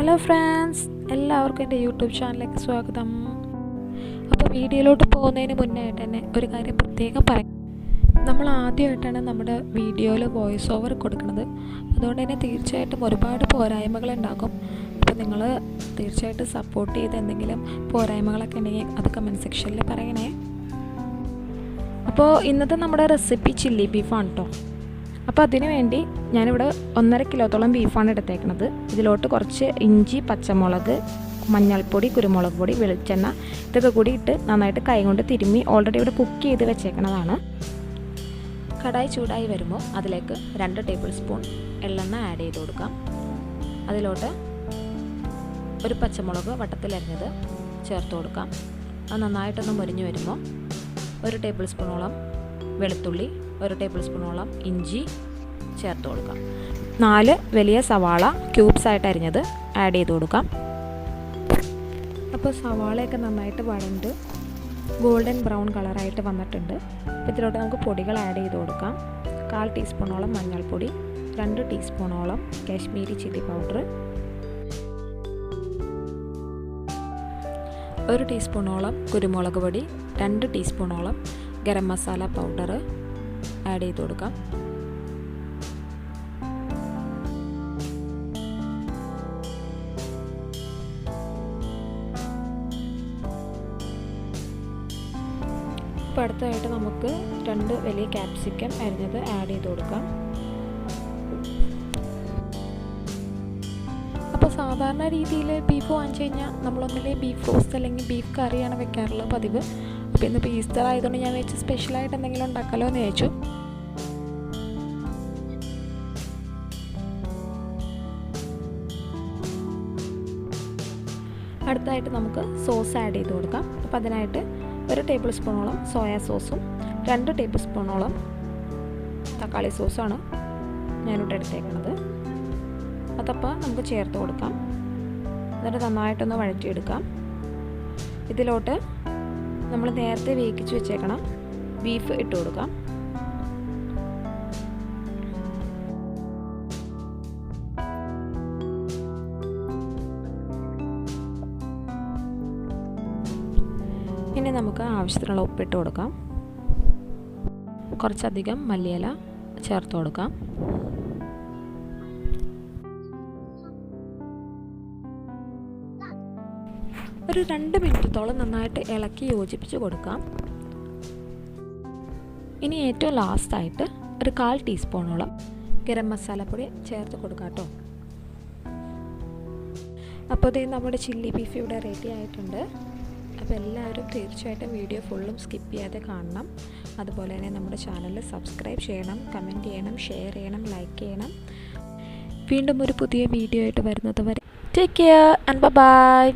Hello friends എല്ലാവർക്കും എന്റെ YouTube ചാനലിലേക്ക് സ്വാഗതം. അപ്പോൾ വീഡിയോയിലോട്ട് പോകുന്നതിന് മുന്നേ തന്നെ ഒരു കാര്യം പ്രത്യേകം പറയാം. നമ്മൾ ആദ്യമായിട്ടാണ് നമ്മുടെ വീഡിയോയിൽ വോയിസ് ഓവർ കൊടുക്കുന്നത്. അതുകൊണ്ട് തന്നെ തീർച്ചയായിട്ടും ഒരുപാട് പോരായ്മകൾ ഉണ്ടാകും. അപ്പോൾ നിങ്ങൾ തീർച്ചയായിട്ടും സപ്പോർട്ട് ചെയ്ത് എന്തെങ്കിലും പോരായ്മകളൊക്കെ ഉണ്ടെങ്കിൽ അത് കമന്റ് സെക്ഷനിൽ പറയണേ. അപ്പോൾ ഇന്നത്തെ നമ്മുടെ റെസിപ്പി ചില്ലി ബീഫാണ് കേട്ടോ അപ്പോൾ അതിന് വേണ്ടി ഞാനിവിടെ ഒന്നര കിലോത്തോളം ബീഫാണ് എടുത്തേക്കുന്നത് ഇതിലോട്ട് കുറച്ച് ഇഞ്ചി പച്ചമുളക് മഞ്ഞൾപ്പൊടി കുരുമുളക് പൊടി വെളിച്ചെണ്ണ ഇതൊക്കെ കൂടി ഇട്ട് നന്നായിട്ട് കൈ കൊണ്ട് തിരുമ്മി ഓൾറെഡി ഇവിടെ കുക്ക് ചെയ്ത് വെച്ചേക്കണതാണ്. കടായി ചൂടായി വരുമ്പോൾ അതിലേക്ക് രണ്ട് ടേബിൾ സ്പൂൺ എള്ളെണ്ണ ആഡ് ചെയ്ത് കൊടുക്കാം. അതിലോട്ട് ഒരു പച്ചമുളക് വട്ടത്തിലരിഞ്ഞത് ചേർത്ത് കൊടുക്കാം. അത് നന്നായിട്ടൊന്ന് മുരിഞ്ഞു വരുമ്പോൾ ഒരു ടേബിൾ സ്പൂണോളം വെളുത്തുള്ളി ഒരു ടേബിൾ സ്പൂണോളം ഇഞ്ചി ചേർത്ത് കൊടുക്കാം. നാല് വലിയ സവാള ക്യൂബ്സ് ആയിട്ട് അരിഞ്ഞത് ആഡ് ചെയ്ത് കൊടുക്കാം. അപ്പോൾ സവാളയൊക്കെ നന്നായിട്ട് വഴണ്ട് ഗോൾഡൻ ബ്രൗൺ കളറായിട്ട് വന്നിട്ടുണ്ട്. അപ്പോൾ ഇതിലോട്ട് നമുക്ക് പൊടികൾ ആഡ് ചെയ്ത് കൊടുക്കാം. കാൽ ടീസ്പൂണോളം മഞ്ഞൾപ്പൊടി രണ്ട് ടീസ്പൂണോളം കാശ്മീരി ചില്ലി പൗഡർ ഒരു ടീസ്പൂണോളം കുരുമുളക് പൊടി രണ്ട് ടീസ്പൂണോളം ഗരം മസാല പൗഡർ ആഡ് ചെയ്ത് കൊടുക്കാം. ഇപ്പോൾ അടുത്തതായിട്ട് നമുക്ക് രണ്ട് വലിയ ക്യാപ്സിക്കം അരിഞ്ഞത് ആഡ് ചെയ്ത് കൊടുക്കാം. അപ്പോൾ സാധാരണ രീതിയിൽ ബീഫ് വാങ്ങിച്ചു കഴിഞ്ഞാൽ നമ്മളൊന്നിലെ ബീഫ് റോസ്റ്റ് അല്ലെങ്കിൽ ബീഫ് കറിയാണ് വെക്കാറുള്ളത് പതിവ്. ഇന്നിപ്പോൾ ഈസ്റ്റർ ആയതുകൊണ്ട് ഞാൻ വെച്ച് സ്പെഷ്യലായിട്ട് എന്തെങ്കിലും ഉണ്ടാക്കാമല്ലോ എന്ന് ചോദിച്ചു അടുത്തായിട്ട് നമുക്ക് സോസ് ആഡ് ചെയ്ത് കൊടുക്കാം. അപ്പോൾ അതിനായിട്ട് ഒരു ടേബിൾ സ്പൂണോളം സോയാ സോസും രണ്ട് ടേബിൾ സ്പൂണോളം തക്കാളി സോസാണ് ഞാനിവിടെ എടുത്തേക്കുന്നത് അതപ്പോൾ നമുക്ക് ചേർത്ത് കൊടുക്കാം. എന്നിട്ട് നന്നായിട്ടൊന്ന് വഴറ്റിയെടുക്കാം. ഇതിലോട്ട് നമ്മൾ നേരത്തെ വേവിച്ച് വെച്ചേക്കണം. ബീഫ് ഇട്ട് കൊടുക്കാം. പിന്നെ നമുക്ക് ആവശ്യത്തിനുള്ള ഉപ്പിട്ട് കൊടുക്കാം. കുറച്ചധികം മല്ലിയില ചേർത്ത് കൊടുക്കാം. ഒരു രണ്ട് മിനിറ്റത്തോളം നന്നായിട്ട് ഇളക്കി യോജിപ്പിച്ച് കൊടുക്കാം. ഇനി ഏറ്റവും ലാസ്റ്റായിട്ട് ഒരു കാൽ ടീസ്പൂണോളം ഗരം മസാലപ്പൊടി ചേർത്ത് കൊടുക്കാം കേട്ടോ. അപ്പോൾ ഇത് നമ്മുടെ ചില്ലി ബീഫ് ഇവിടെ റെഡി ആയിട്ടുണ്ട്. അപ്പോൾ എല്ലാവരും തീർച്ചയായിട്ടും വീഡിയോ ഫുള്ളും സ്കിപ്പ് ചെയ്യാതെ കാണണം. അതുപോലെ തന്നെ നമ്മുടെ ചാനൽ സബ്സ്ക്രൈബ് ചെയ്യണം കമന്റ് ചെയ്യണം ഷെയർ ചെയ്യണം ലൈക്ക് ചെയ്യണം. വീണ്ടും ഒരു പുതിയ വീഡിയോ ആയിട്ട് വരുന്നത് വരെ. Take care and by